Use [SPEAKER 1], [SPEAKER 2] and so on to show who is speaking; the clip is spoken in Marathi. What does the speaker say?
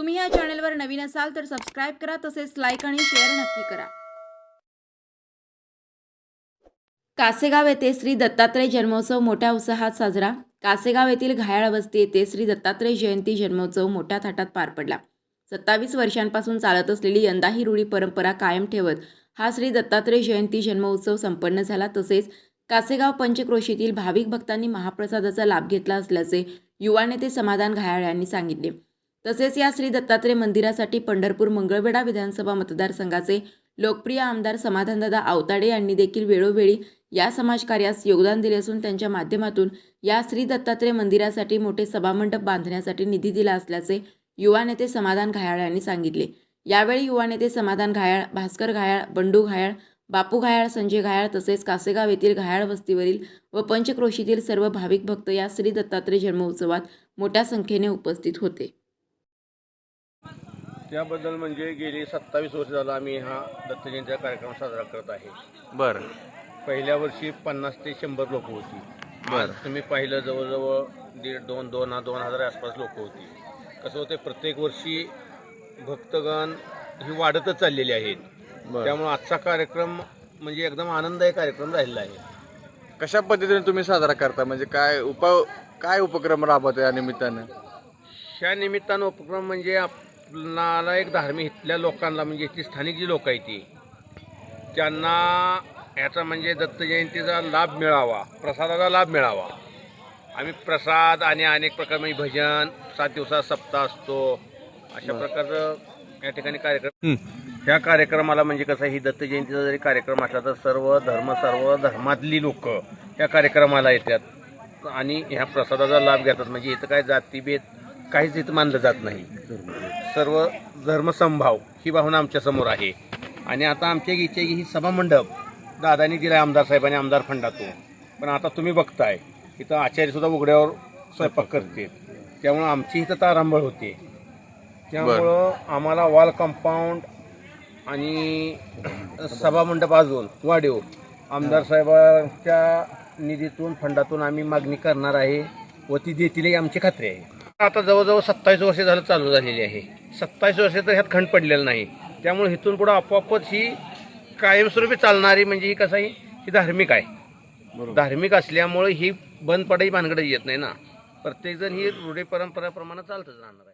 [SPEAKER 1] तुम्ही या चॅनलवर नवीन असाल तर सबस्क्राईब करा तसेच लाईक आणि शेअर नक्की करा. कासेगाव येथे श्री दत्तात्रय जन्मोत्सव मोठ्या उत्साहात साजरा. कासेगाव येथील घायाळ वस्ती येथे श्री दत्तात्रय जयंती जन्मोत्सव मोठ्या थाटात पार पडला. सत्तावीस वर्षांपासून चालत असलेली यंदा ही रूढी परंपरा कायम ठेवत हा श्री दत्तात्रय जयंती जन्मोत्सव संपन्न झाला. तसेच कासेगाव पंचक्रोशीतील भाविक भक्तांनी महाप्रसादाचा लाभ घेतला असल्याचे युवा नेते समाधान घायाळ यांनी सांगितले. तसेच या श्री दत्तात्रय मंदिरासाठी पंढरपूर मंगळवेढा विधानसभा मतदारसंघाचे लोकप्रिय आमदार समाधानदादा आवताडे यांनी देखील वेळोवेळी या समाजकार्यास योगदान दिले असून त्यांच्या माध्यमातून या श्री दत्तात्रय मंदिरासाठी मोठे सभामंडप बांधण्यासाठी निधी दिला असल्याचे युवा नेते समाधान घायाळ यांनी सांगितले. यावेळी युवा नेते समाधान घायाळ भास्कर घायाळ बंडू घायाळ बापू घायाळ संजय घायाळ तसेच कासेगाव येथील घायाळ वस्तीवरील व पंचक्रोशीतील सर्व भाविक भक्त या श्री दत्तात्रय जन्मोत्सवात मोठ्या संख्येने उपस्थित होते.
[SPEAKER 2] त्याबद्दल म्हणजे गेली सत्तावीस वर्ष झालं आम्ही हा दत्त जयंतीचा कार्यक्रम साजरा करत आहे.
[SPEAKER 3] बर.
[SPEAKER 2] पहिल्या वर्षी पन्नास ते शंभर लोक होती.
[SPEAKER 3] बरं.
[SPEAKER 2] तुम्ही पाहिलं जवळजवळ दीड दोन दोन दोन हजार आसपास लोक होती. कसं होते प्रत्येक वर्षी भक्तगण ही वाढतच चाललेली आहेत. त्यामुळे आजचा कार्यक्रम म्हणजे एकदम आनंददायी कार्यक्रम राहिलेला आहे.
[SPEAKER 3] कशा पद्धतीने तुम्ही साजरा करता? म्हणजे काय उप काय उपक्रम राबवता या निमित्तानं?
[SPEAKER 2] ह्या निमित्तानं उपक्रम म्हणजे आपणाला एक धार्मिक इथल्या लोकांना म्हणजे इथली स्थानिक जी लोक आहेत ती त्यांना याचा म्हणजे दत्त जयंतीचा लाभ मिळावा प्रसादाचा लाभ मिळावा. आम्ही प्रसाद आणि अनेक प्रकार म्हणजे भजन सात दिवसात सप्ताह असतो अशा प्रकारचं या ठिकाणी कार्यक्रम. ह्या कार्यक्रमाला म्हणजे कसं ही दत्त जयंतीचा जरी कार्यक्रम असला तर सर्व धर्म सर्व धर्मातली लोक या कार्यक्रमाला येतात आणि ह्या प्रसादाचा लाभ घेतात. म्हणजे इथं काय जातीभेद काहीच इथं मानलं जात नाही. सर्व धर्मसंभाव ही भावना आमच्यासमोर आहे. आणि आता आमच्या इच्छा ही सभा मंडप दादानी दिलाय आमदार साहेबांनी आमदार फंडातून. पण आता तुम्ही बघताय इथं आचार्य सुद्धा उघड्यावर स्वयंपाक करते. त्यामुळं आमची इथं तारांबळ होते. त्यामुळं आम्हाला वॉल कंपाऊंड आणि सभामंडप अजून वाढीव. आमदार साहेबांच्या निधीतून फंडातून आम्ही मागणी करणार आहे. व ती देतील ही आमची खात्री आहे. आता जवळजवळ सत्तावीस वर्षे झालं चालू झालेली आहे. सत्तावीस वर्षे तर ह्यात खंड पडलेलं नाही. त्यामुळे इथून पुढं आपोआपच ही कायमस्वरूपी चालणारी म्हणजे ही कसं आहे ही धार्मिक आहे. धार्मिक असल्यामुळे ही बंद पडाही भानगड येत नाही ना. प्रत्येकजण ही रूढी परंपराप्रमाणे चालतच राहणार